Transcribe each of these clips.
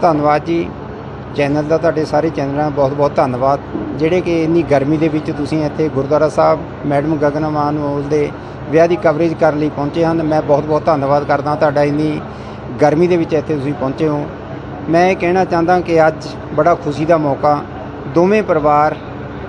ਧੰਨਵਾਦ ਜੀ। ਚੈਨਲ ਦਾ ਤੁਹਾਡੇ ਸਾਰੇ ਚੈਨਲਾਂ ਦਾ ਬਹੁਤ ਬਹੁਤ ਧੰਨਵਾਦ। ਜਿਹੜੇ ਕਿ ਇੰਨੀ ਗਰਮੀ ਦੇ ਵਿੱਚ ਤੁਸੀਂ ਇੱਥੇ ਗੁਰਦੁਆਰਾ ਸਾਹਿਬ, ਮੈਡਮ ਗਗਨਮਾਨ ਮੋਲ ਦੇ ਵਿਆਹ ਦੀ ਕਵਰੇਜ ਕਰਨ ਲਈ ਪਹੁੰਚੇ ਹਨ। ਮੈਂ ਬਹੁਤ ਬਹੁਤ ਧੰਨਵਾਦ ਕਰਦਾ ਤੁਹਾਡਾ ਇੰਨੀ ਗਰਮੀ ਦੇ ਵਿੱਚ ਇੱਥੇ ਤੁਸੀਂ ਪਹੁੰਚੇ ਹੋ। ਮੈਂ ਇਹ ਕਹਿਣਾ ਚਾਹੁੰਦਾ ਕਿ ਅੱਜ ਬੜਾ ਖੁਸ਼ੀ ਦਾ ਮੌਕਾ। ਦੋਵੇਂ ਪਰਿਵਾਰ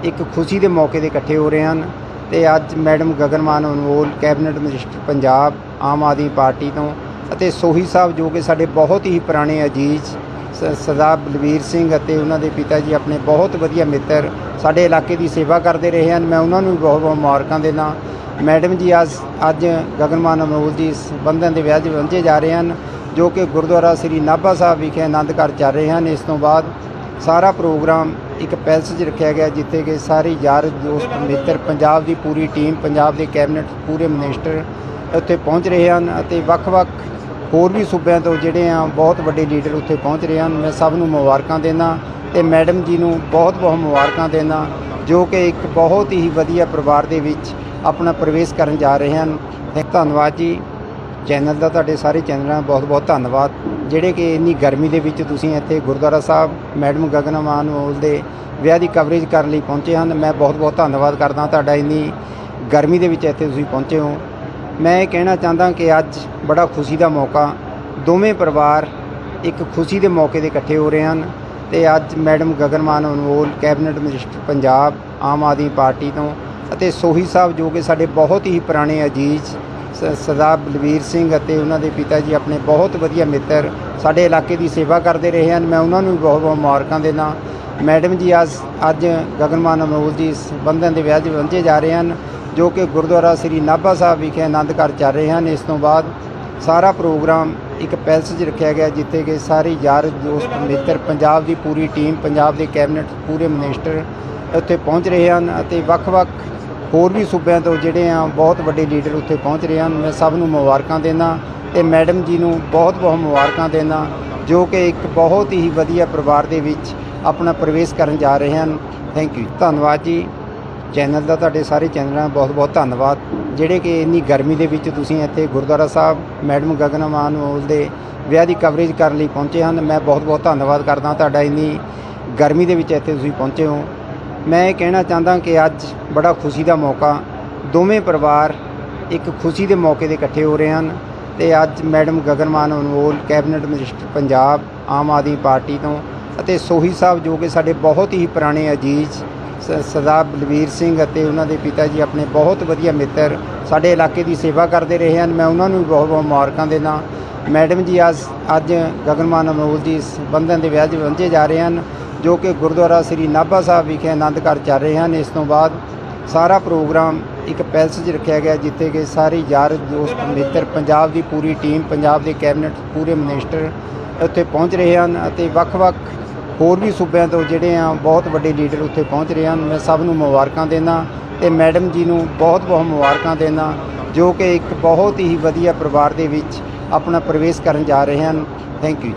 ਇੱਕ ਖੁਸ਼ੀ ਦੇ ਮੌਕੇ ਤੇ ਇਕੱਠੇ ਹੋ ਰਹੇ ਹਨ ਤੇ ਅੱਜ ਮੈਡਮ ਗਗਨਮਾਨ ਅਨਮੋਲ cabinet minister Punjab, Aam Aadmi party ਤੋਂ ਅਤੇ ਸੋਹੀ ਸਾਹਿਬ ਜੋ ਕਿ ਸਾਡੇ ਬਹੁਤ ਹੀ ਪੁਰਾਣੇ ਅਜੀਜ਼ ਸਰਦਾਰ ਬਲਵੀਰ ਸਿੰਘ ਅਤੇ ਉਹਨਾਂ ਦੇ ਪਿਤਾ ਜੀ ਆਪਣੇ ਬਹੁਤ ਵਧੀਆ ਮਿੱਤਰ ਸਾਡੇ ਇਲਾਕੇ ਦੀ ਸੇਵਾ ਕਰਦੇ ਰਹੇ ਹਨ। ਮੈਂ ਉਹਨਾਂ ਨੂੰ ਵੀ ਬਹੁਤ ਬਹੁਤ ਮੁਬਾਰਕਾਂ ਦਿੰਦਾ ਮੈਡਮ ਜੀ ਅੱਜ ਅੱਜ ਗਗਨਮਾਨ ਅਨਮੋਲ ਜੀ ਸੰਬੰਧਨ ਦੇ ਵਿਆਹ 'ਚ ਜਾ ਰਹੇ ਹਨ, ਜੋ ਕਿ ਗੁਰਦੁਆਰਾ ਸ੍ਰੀ ਨਾਭਾ ਸਾਹਿਬ ਵਿਖੇ ਆਨੰਦ ਘਰ ਚੱਲ ਰਹੇ ਹਨ। ਇਸ ਤੋਂ ਬਾਅਦ ਸਾਰਾ ਪ੍ਰੋਗਰਾਮ ਇੱਕ ਪੈਲਸ 'ਚ ਰੱਖਿਆ ਗਿਆ, ਜਿੱਥੇ ਕਿ ਸਾਰੇ ਯਾਰ ਦੋਸਤ ਮਿੱਤਰ ਪੰਜਾਬ ਦੀ ਪੂਰੀ ਟੀਮ, ਪੰਜਾਬ ਦੇ ਕੈਬਨਿਟ ਪੂਰੇ ਮਿਨਿਸਟਰ ਉੱਥੇ ਪਹੁੰਚ ਰਹੇ ਹਨ ਅਤੇ ਵੱਖ-ਵੱਖ ਹੋਰ ਵੀ ਸੂਬਿਆਂ ਤੋਂ ਜਿਹੜੇ ਆ ਬਹੁਤ ਵੱਡੇ ਲੀਡਰ ਉੱਥੇ ਪਹੁੰਚ ਰਹੇ ਹਨ। ਮੈਂ ਸਭ ਨੂੰ ਮੁਬਾਰਕਾਂ ਦਿੰਦਾ ਤੇ ਮੈਡਮ ਜੀ ਨੂੰ ਬਹੁਤ-ਬਹੁਤ ਮੁਬਾਰਕਾਂ ਦਿੰਦਾ ਜੋ ਕਿ ਇੱਕ ਬਹੁਤ ਹੀ ਵਧੀਆ ਪਰਿਵਾਰ ਦੇ ਵਿੱਚ ਆਪਣਾ ਪ੍ਰਵੇਸ਼ ਕਰਨ ਜਾ ਰਹੇ ਹਨ। ਤੇ ਧੰਨਵਾਦ ਜੀ। ਚੈਨਲ ਦਾ ਤੁਹਾਡੇ ਸਾਰੇ ਚੈਨਲਾਂ ਦਾ ਬਹੁਤ ਬਹੁਤ ਧੰਨਵਾਦ। ਜਿਹੜੇ ਕਿ ਇੰਨੀ ਗਰਮੀ ਦੇ ਵਿੱਚ ਤੁਸੀਂ ਇੱਥੇ ਗੁਰਦੁਆਰਾ ਸਾਹਿਬ, ਮੈਡਮ ਗਗਨਮਾਨ ਮੋਲ ਦੇ ਵਿਆਹ ਦੀ ਕਵਰੇਜ ਕਰਨ ਲਈ ਪਹੁੰਚੇ ਹਨ। ਮੈਂ ਬਹੁਤ ਬਹੁਤ ਧੰਨਵਾਦ ਕਰਦਾ ਤੁਹਾਡਾ ਇੰਨੀ ਗਰਮੀ ਦੇ ਵਿੱਚ ਇੱਥੇ ਤੁਸੀਂ ਪਹੁੰਚੇ ਹੋ। ਮੈਂ ਇਹ ਕਹਿਣਾ ਚਾਹੁੰਦਾ ਕਿ ਅੱਜ ਬੜਾ ਖੁਸ਼ੀ ਦਾ ਮੌਕਾ, ਦੋਵੇਂ ਪਰਿਵਾਰ ਇੱਕ ਖੁਸ਼ੀ ਦੇ ਮੌਕੇ ਤੇ ਇਕੱਠੇ ਹੋ ਰਹੇ ਹਨ ਤੇ ਅੱਜ ਮੈਡਮ ਗਗਨਮਾਨ ਅਨਮੋਲ, cabinet minister Punjab, Aam Aadmi party ਤੋਂ ਅਤੇ ਸੋਹੀ ਸਾਹਿਬ ਜੋ ਕਿ ਸਾਡੇ ਬਹੁਤ ਹੀ ਪੁਰਾਣੇ ਅਜੀਜ਼ ਸ- ਸਰਦਾਰ ਬਲਵੀਰ ਸਿੰਘ ਅਤੇ ਉਹਨਾਂ ਦੇ ਪਿਤਾ ਜੀ ਆਪਣੇ ਬਹੁਤ ਵਧੀਆ ਮਿੱਤਰ ਸਾਡੇ ਇਲਾਕੇ ਦੀ ਸੇਵਾ ਕਰਦੇ ਰਹੇ ਹਨ, ਮੈਂ ਉਹਨਾਂ ਨੂੰ ਵੀ ਬਹੁਤ ਬਹੁਤ ਮੁਬਾਰਕਾਂ ਦਿੰਦਾ। ਮੈਡਮ ਜੀ ਅੱਜ ਅੱਜ ਗਗਨਮਾਨ ਅਨਮੋਲ ਜੀ ਸੰਬੰਧਨ ਦੇ ਵਿਆਹ 'ਚ ਪਹੁੰਚੇ ਜਾ ਰਹੇ ਹਨ ਜੋ ਕਿ ਗੁਰਦੁਆਰਾ ਸ੍ਰੀ ਨਾਭਾ ਸਾਹਿਬ ਵਿਖੇ ਆਨੰਦ ਘਰ ਚੱਲ ਰਹੇ ਹਨ। ਇਸ ਤੋਂ ਬਾਅਦ ਸਾਰਾ ਪ੍ਰੋਗਰਾਮ ਇੱਕ ਪੈਲਸ 'ਚ ਰੱਖਿਆ ਗਿਆ, ਜਿੱਥੇ ਕਿ ਸਾਰੇ ਯਾਰ ਦੋਸਤ ਮਿੱਤਰ ਪੰਜਾਬ ਦੀ ਪੂਰੀ ਟੀਮ, ਪੰਜਾਬ ਦੇ ਕੈਬਨਿਟ ਪੂਰੇ ਮਿਨਿਸਟਰ ਉੱਥੇ ਪਹੁੰਚ ਰਹੇ ਹਨ ਅਤੇ ਵੱਖ-ਵੱਖ ਹੋਰ ਵੀ ਸੂਬਿਆਂ ਤੋਂ ਜਿਹੜੇ ਆ ਬਹੁਤ ਵੱਡੇ ਲੀਡਰ ਉੱਥੇ ਪਹੁੰਚ ਰਹੇ ਹਨ। ਮੈਂ ਸਭ ਨੂੰ ਮੁਬਾਰਕਾਂ ਦਿੰਦਾ ਤੇ ਮੈਡਮ ਜੀ ਨੂੰ ਬਹੁਤ-ਬਹੁਤ ਮੁਬਾਰਕਾਂ ਦਿੰਦਾ, ਜੋ ਕਿ ਇੱਕ ਬਹੁਤ ਹੀ ਵਧੀਆ ਪਰਿਵਾਰ ਦੇ ਵਿੱਚ ਆਪਣਾ ਪ੍ਰਵੇਸ਼ ਕਰਨ ਜਾ ਰਹੇ ਹਨ। Thank you. ਧੰਨਵਾਦ ਜੀ। ਚੈਨਲ ਦਾ ਤੁਹਾਡੇ ਸਾਰੇ ਚੈਨਲਾਂ ਦਾ ਬਹੁਤ ਬਹੁਤ ਧੰਨਵਾਦ। ਜਿਹੜੇ ਕਿ ਇੰਨੀ ਗਰਮੀ ਦੇ ਵਿੱਚ ਤੁਸੀਂ ਇੱਥੇ ਗੁਰਦੁਆਰਾ ਸਾਹਿਬ, ਮੈਡਮ ਗਗਨਮਾਨ ਮੋਲ ਦੇ ਵਿਆਹ ਦੀ ਕਵਰੇਜ ਕਰਨ ਲਈ ਪਹੁੰਚੇ ਹਨ। ਮੈਂ ਬਹੁਤ ਬਹੁਤ ਧੰਨਵਾਦ ਕਰਦਾ ਤੁਹਾਡਾ ਇੰਨੀ ਗਰਮੀ ਦੇ ਵਿੱਚ ਇੱਥੇ ਤੁਸੀਂ ਪਹੁੰਚੇ ਹੋ। ਮੈਂ ਇਹ ਕਹਿਣਾ ਚਾਹੁੰਦਾ ਕਿ ਅੱਜ ਬੜਾ ਖੁਸ਼ੀ ਦਾ ਮੌਕਾ, ਦੋਵੇਂ ਪਰਿਵਾਰ ਇੱਕ ਖੁਸ਼ੀ ਦੇ ਮੌਕੇ ਤੇ ਇਕੱਠੇ ਹੋ ਰਹੇ ਹਨ ਤੇ ਅੱਜ ਮੈਡਮ ਗਗਨਮਾਨ ਅਨਮੋਲ cabinet minister Punjab, Aam Aadmi party ਤੋਂ ਅਤੇ ਸੋਹੀ ਸਾਹਿਬ ਜੋ ਕਿ ਸਾਡੇ ਬਹੁਤ ਹੀ ਪੁਰਾਣੇ ਅਜੀਜ਼ ਸਰਦਾਰ ਬਲਵੀਰ ਸਿੰਘ ਅਤੇ ਉਹਨਾਂ ਦੇ ਪਿਤਾ ਜੀ ਆਪਣੇ ਬਹੁਤ ਵਧੀਆ ਮਿੱਤਰ ਸਾਡੇ ਇਲਾਕੇ ਦੀ ਸੇਵਾ ਕਰਦੇ ਰਹੇ ਹਨ। ਮੈਂ ਉਹਨਾਂ ਨੂੰ ਵੀ ਬਹੁਤ ਬਹੁਤ ਮੁਬਾਰਕਾਂ ਦਿੰਦਾ ਮੈਡਮ ਜੀ, ਅੱਜ ਅੱਜ ਗਗਨਮਾਨ ਅਮਰੋਲ ਜੀ ਬੰਧਨ ਦੇ ਵਿਆਹ 'ਚ ਪਹੁੰਚੇ ਜਾ ਰਹੇ ਹਨ, ਜੋ ਕਿ ਗੁਰਦੁਆਰਾ ਸ੍ਰੀ ਨਾਭਾ ਸਾਹਿਬ ਵਿਖੇ ਆਨੰਦ ਘਰ ਚੱਲ ਰਹੇ ਹਨ। ਇਸ ਤੋਂ ਬਾਅਦ ਸਾਰਾ ਪ੍ਰੋਗਰਾਮ ਇੱਕ ਪੈਲਸ 'ਚ ਰੱਖਿਆ ਗਿਆ, ਜਿੱਥੇ ਕਿ ਸਾਰੇ ਯਾਰ ਦੋਸਤ ਮਿੱਤਰ ਪੰਜਾਬ ਦੀ ਪੂਰੀ ਟੀਮ, ਪੰਜਾਬ ਦੇ ਕੈਬਨਿਟ ਪੂਰੇ ਮਿਨਿਸਟਰ ਉੱਥੇ ਪਹੁੰਚ ਰਹੇ ਹਨ ਅਤੇ ਵੱਖ-ਵੱਖ ਹੋਰ ਵੀ ਸੂਬਿਆਂ ਤੋਂ ਜਿਹੜੇ ਆ ਬਹੁਤ ਵੱਡੇ ਲੀਡਰ ਉੱਥੇ ਪਹੁੰਚ ਰਹੇ ਹਨ। ਮੈਂ ਸਭ ਨੂੰ ਮੁਬਾਰਕਾਂ ਦਿੰਦਾ ਤੇ ਮੈਡਮ ਜੀ ਨੂੰ ਬਹੁਤ-ਬਹੁਤ ਮੁਬਾਰਕਾਂ ਦਿੰਦਾ ਜੋ ਕਿ ਇੱਕ ਬਹੁਤ ਹੀ ਵਧੀਆ ਪਰਿਵਾਰ ਦੇ ਵਿੱਚ ਆਪਣਾ ਪ੍ਰਵੇਸ਼ ਕਰਨ ਜਾ ਰਹੇ ਹਨ। Thank you